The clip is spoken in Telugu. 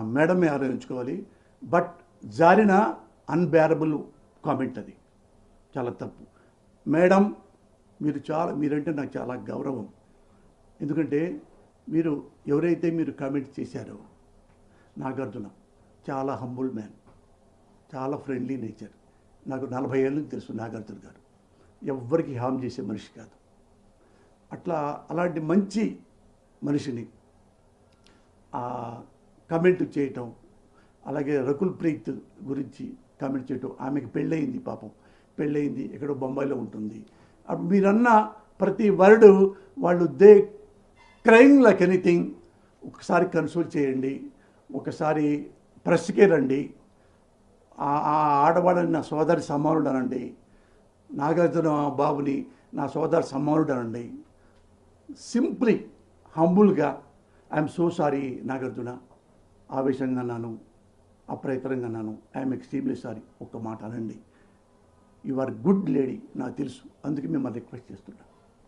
మేడమే ఆలోచించుకోవాలి బట్ జారిన అన్బేరబుల్ కామెంట్ అది. చాలా తప్పు. మేడం మీరు చాలా మీరంటే నాకు చాలా గౌరవం. ఎందుకంటే మీరు ఎవరైతే మీరు కామెంట్ చేశారో నాగార్జున చాలా హంబుల్ మ్యాన్ చాలా ఫ్రెండ్లీ నేచర్ నాకు నలభై ఏళ్ళకి తెలుసు నాగార్జున గారు. ఎవ్వరికి హామ్ చేసే మనిషి కాదు. అట్లా అలాంటి మంచి మనిషిని కమెంట్ చేయటం అలాగే రకుల్ ప్రీత్ గురించి కామెంట్ చేయటం. ఆమెకి పెళ్ళయింది పాపం. పెళ్ళయింది ఎక్కడో బొంబాయిలో ఉంటుంది. అప్పుడు మీరన్న ప్రతి వర్డ్ వాళ్ళు దే క్రైమ్ లైక్ ఎనీథింగ్. ఒకసారి కన్సోల్ చేయండి. ఒకసారి ప్రెస్కే రండి. ఆ ఆ ఆడవాళ్ళని నా సోదరి సమానుడు అనండి నాగార్జున బాబుని నా సోదరి సమానుడు అనండి సింప్లీ హంబుల్గా ఐఎమ్ సో సారీ నాగార్జున. ఆవేశంగా అన్నాను అప్రయత్నంగా అన్నాను ఐఎమ్ ఎక్స్ట్రీమ్లీ సారీ ఒక్క మాట అనండి. యు ఆర్ గుడ్ లేడీ నాకు తెలుసు. అందుకే మిమ్మల్ని రిక్వెస్ట్ చేస్తున్నాను.